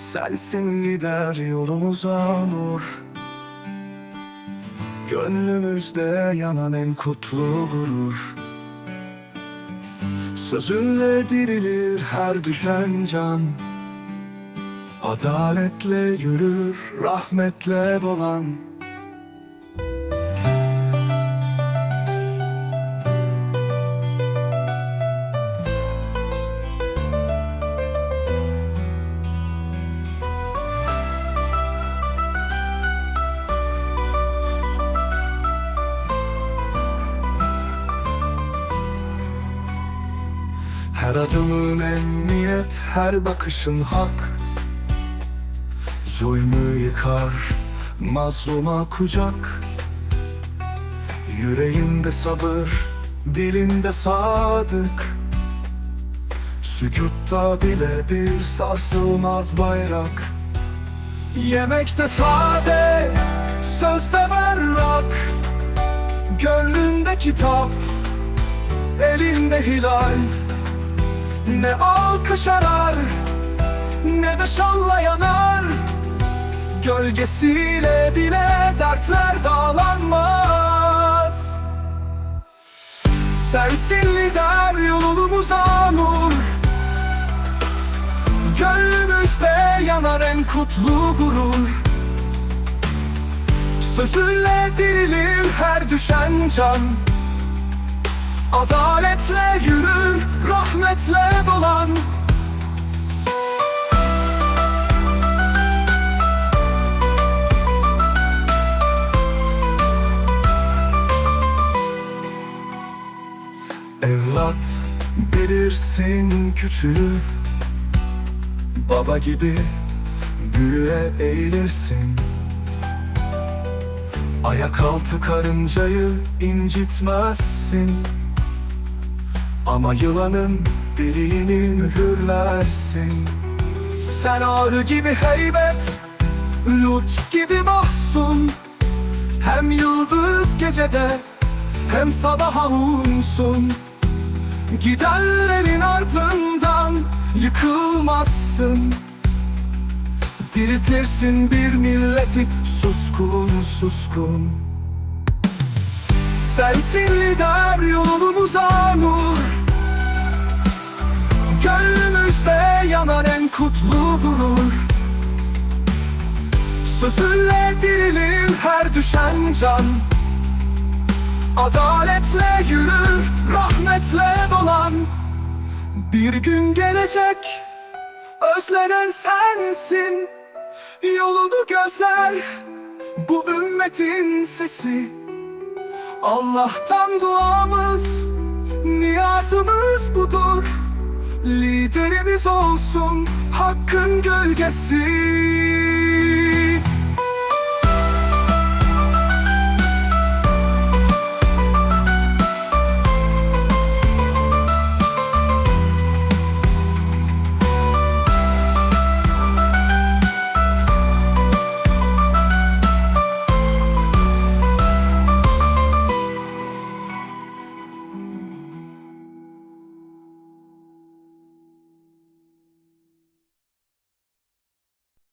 Sensin lider yolumuza nur. Gönlümüzde yanan en kutlu gurur. Sözünle dirilir her düşen can. Adaletle yürür, rahmetle dolan Her adımın emniyet, her bakışın hak. Zulmü yıkar, mazluma kucak. Yüreğinde sabır, dilinde sadık. Sükutta bile bir sarsılmaz bayrak. Yemekte sade, sözde berrak. Gönlünde kitap, elinde hilal Ne alkış arar, ne de şalla yanar. Gölgesiyle bile dertler dağlanmaz. Sensin lider yolumuza nur. Gönlümüzde yanar en kutlu gurur. Sözünle dirilir her düşen can. Adaletle Evlat bilirsin küçüğü. Baba gibi büyüğe eğilirsin. Ayak altı karıncayı incitmezsin. Ama yılanın deliğini mühürlersin. Sen ağrı gibi heybet Lut gibi mahzun. Hem yıldız gecede Hem sabaha unsun Gidenlerin ardından yıkılmazsın. Diriltirsin bir milleti suskun suskun. Sensin lider yolumuza nur. Gönlümüzde yanan en kutlu gurur. Sözünle dirilir her düşen can Adaletle yürür, rahmetle dolan. Bir gün gelecek, özlenen sensin. Yolunu gözler, bu ümmetin sesi. Allah'tan duamız, niyazımız budur. Liderimiz olsun hakkın gölgesi